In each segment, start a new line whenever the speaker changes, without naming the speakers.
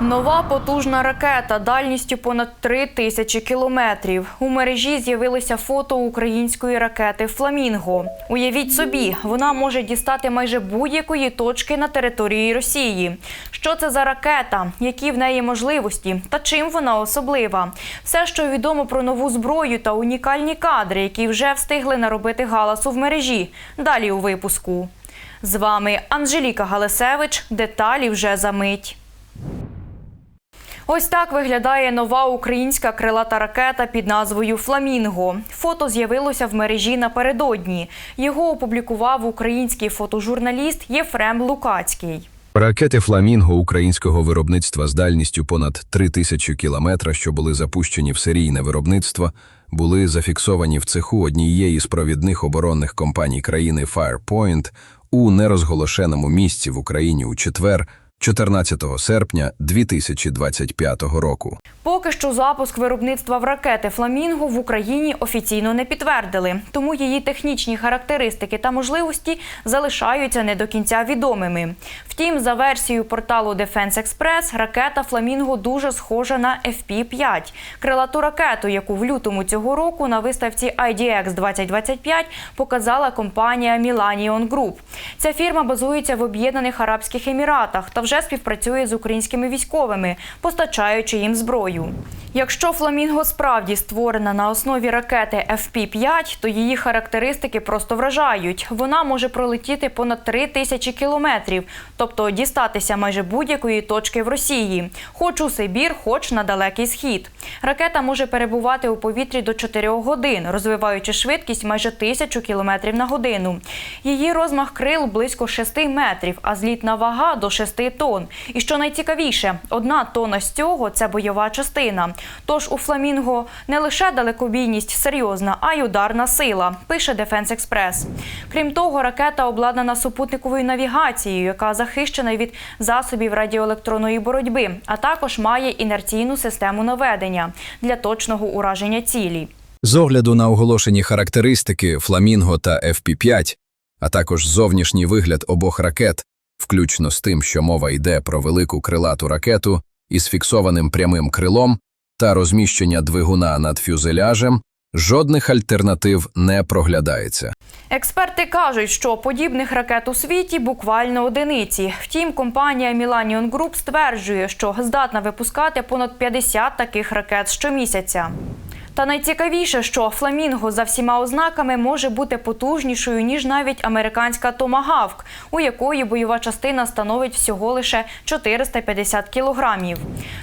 Нова потужна ракета дальністю понад 3 тисячі кілометрів. У мережі з'явилися фото української ракети Фламінго. Уявіть собі, вона може дістати майже будь-якої точки на території Росії. Що це за ракета? Які в неї можливості? Та чим вона особлива? Все, що відомо про нову зброю та унікальні кадри, які вже встигли наробити галасу в мережі. Далі у випуску. З вами Анжеліка Галасевич. Деталі вже за мить. Ось так виглядає нова українська крилата ракета під назвою Фламінго. Фото з'явилося в мережі напередодні. Його опублікував український фотожурналіст Єфрем Лукацький.
Ракети Фламінго українського виробництва з дальністю понад 3 тисячі кілометра, що були запущені в серійне виробництво, були зафіксовані в цеху однієї з провідних оборонних компаній країни Firepoint у нерозголошеному місці в Україні у четвер, 14 серпня 2025 року.
Поки що запуск виробництва в ракети Фламінго в Україні офіційно не підтвердили, тому її технічні характеристики та можливості залишаються не до кінця відомими. Втім, за версією порталу Defense Express, ракета Фламінго дуже схожа на FP-5 – крилату ракету, яку в лютому цього року на виставці IDX 2025 показала компанія Millennium Group. Ця фірма базується в Об'єднаних Арабських Еміратах та вже співпрацює з українськими військовими, постачаючи їм зброю. Якщо Фламінго справді створена на основі ракети FP-5, то її характеристики просто вражають. Вона може пролетіти понад 3 тисячі кілометрів, тобто дістатися майже будь-якої точки в Росії, хоч у Сибір, хоч на далекий схід. Ракета може перебувати у повітрі до 4 годин, розвиваючи швидкість майже тисячу кілометрів на годину. Її розмах крил близько 6 метрів, а злітна вага до 6 тонн. І що найцікавіше, одна тонна з цього це бойова частина. Тож у Фламінго не лише далекобійність серйозна, а й ударна сила, пише Defense Express. Крім того, ракета обладнана супутниковою навігацією, яка захищена від засобів радіоелектронної боротьби, а також має інерційну систему наведення для точного ураження цілі.
З огляду на оголошені характеристики Фламінго та FP-5, а також зовнішній вигляд обох ракет, включно з тим, що мова йде про велику крилату ракету із фіксованим прямим крилом та розміщення двигуна над фюзеляжем, жодних альтернатив не проглядається.
Експерти кажуть, що подібних ракет у світі буквально одиниці. Втім, компанія Millennium Group стверджує, що здатна випускати понад 50 таких ракет щомісяця. Та найцікавіше, що фламінго за всіма ознаками може бути потужнішою ніж навіть американська томагавк, у якої бойова частина становить всього лише 450 кілограмів.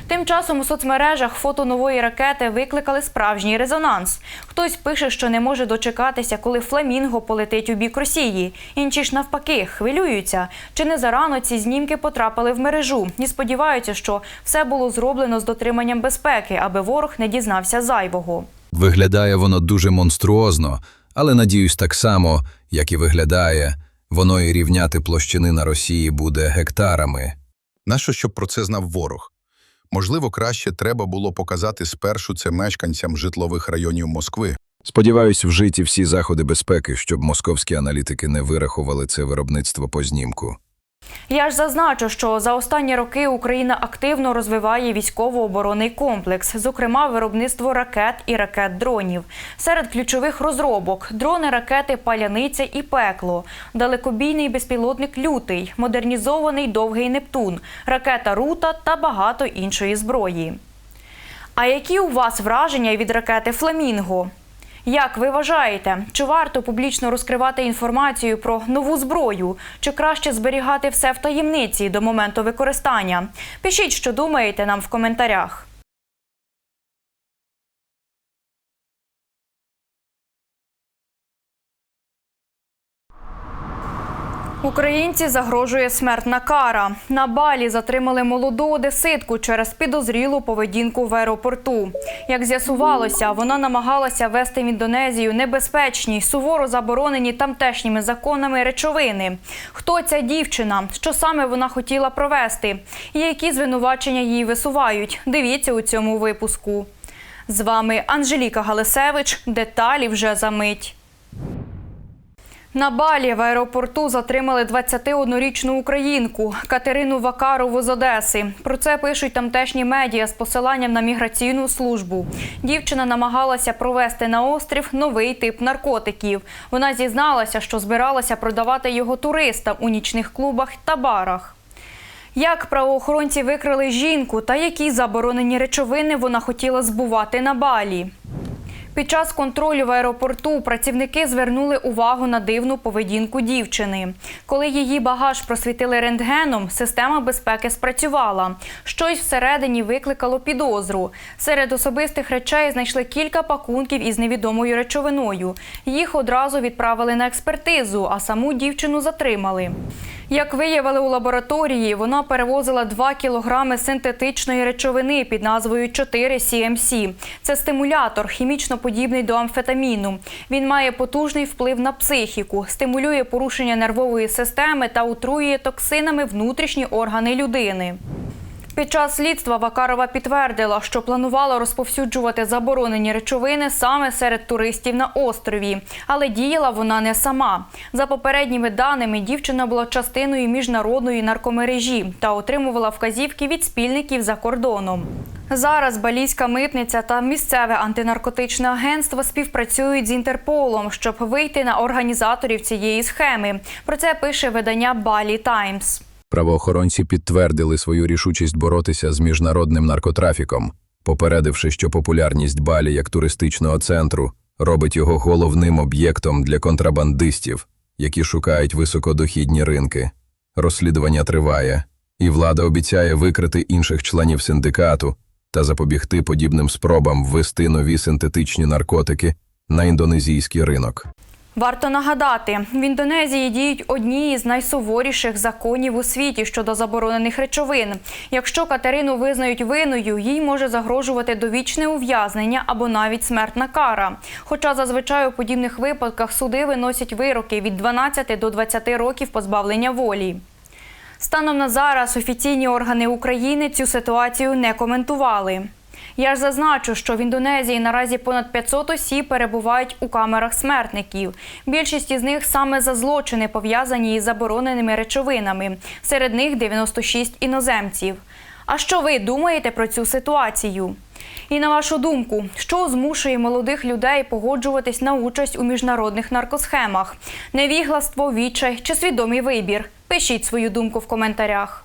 Тим часом у соцмережах фото нової ракети викликали справжній резонанс. Хтось пише, що не може дочекатися, коли фламінго полетить у бік Росії. Інші ж навпаки хвилюються. Чи не зарано ці знімки потрапили в мережу і сподіваються, що все було зроблено з дотриманням безпеки, аби ворог не дізнався зайвого.
Виглядає воно дуже монструозно, але надіюсь, так само, як і виглядає, воно і рівняти площини на Росії буде гектарами.
Нащо, щоб про це знав ворог? Можливо, краще треба було показати спершу це мешканцям житлових районів Москви.
Сподіваюсь, вжиті всі заходи безпеки, щоб московські аналітики не вирахували це виробництво по знімку.
Я ж зазначу, що за останні роки Україна активно розвиває військово-оборонний комплекс, зокрема виробництво ракет і ракет-дронів. Серед ключових розробок дрони, ракети Паляниця і пекло, далекобійний безпілотник Лютий, модернізований довгий Нептун, ракета Рута та багато іншої зброї. А які у вас враження від ракети Фламінго? Як ви вважаєте, чи варто публічно розкривати інформацію про нову зброю, чи краще зберігати все в таємниці до моменту використання? Пишіть, що думаєте нам в коментарях. Українці загрожує смертна кара. На балі затримали молоду одеситку через підозрілу поведінку в аеропорту. Як з'ясувалося, вона намагалася вести в Індонезію небезпечні, суворо заборонені тамтешніми законами речовини. Хто ця дівчина? Що саме вона хотіла провести? І які звинувачення їй висувають? Дивіться у цьому випуску. З вами Анжеліка Галисевич. Деталі вже за мить. На Балі в аеропорту затримали 21-річну українку Катерину Вакарову з Одеси. Про це пишуть тамтешні медіа з посиланням на міграційну службу. Дівчина намагалася провести на острів новий тип наркотиків. Вона зізналася, що збиралася продавати його туристам у нічних клубах та барах. Як правоохоронці викрили жінку та які заборонені речовини вона хотіла збувати на Балі? Під час контролю в аеропорту працівники звернули увагу на дивну поведінку дівчини. Коли її багаж просвітили рентгеном, система безпеки спрацювала. Щось всередині викликало підозру. Серед особистих речей знайшли кілька пакунків із невідомою речовиною. Їх одразу відправили на експертизу, а саму дівчину затримали. Як виявили у лабораторії, вона перевозила 2 кілограми синтетичної речовини під назвою 4-CMC. Це стимулятор, хімічно подібний до амфетаміну. Він має потужний вплив на психіку, стимулює порушення нервової системи та утруює токсинами внутрішні органи людини. Під час слідства Вакарова підтвердила, що планувала розповсюджувати заборонені речовини саме серед туристів на острові, але діяла вона не сама. За попередніми даними, дівчина була частиною міжнародної наркомережі та отримувала вказівки від спільників за кордоном. Зараз балійська митниця та місцеве антинаркотичне агентство співпрацюють з Інтерполом, щоб вийти на організаторів цієї схеми. Про це пише видання Балі Таймс.
Правоохоронці підтвердили свою рішучість боротися з міжнародним наркотрафіком, попередивши, що популярність Балі як туристичного центру робить його головним об'єктом для контрабандистів, які шукають високодохідні ринки. Розслідування триває, і влада обіцяє викрити інших членів синдикату та запобігти подібним спробам ввести нові синтетичні наркотики на індонезійський ринок.
Варто нагадати, в Індонезії діють одні із найсуворіших законів у світі щодо заборонених речовин. Якщо Катерину визнають винною, їй може загрожувати довічне ув'язнення або навіть смертна кара. Хоча зазвичай у подібних випадках суди виносять вироки від 12 до 20 років позбавлення волі. Станом на зараз офіційні органи України цю ситуацію не коментували. Я ж зазначу, що в Індонезії наразі понад 500 осіб перебувають у камерах смертників. Більшість із них саме за злочини пов'язані із забороненими речовинами. Серед них 96 іноземців. А що ви думаєте про цю ситуацію? І на вашу думку, що змушує молодих людей погоджуватись на участь у міжнародних наркосхемах? Невігластво, відчай чи свідомий вибір? Пишіть свою думку в коментарях.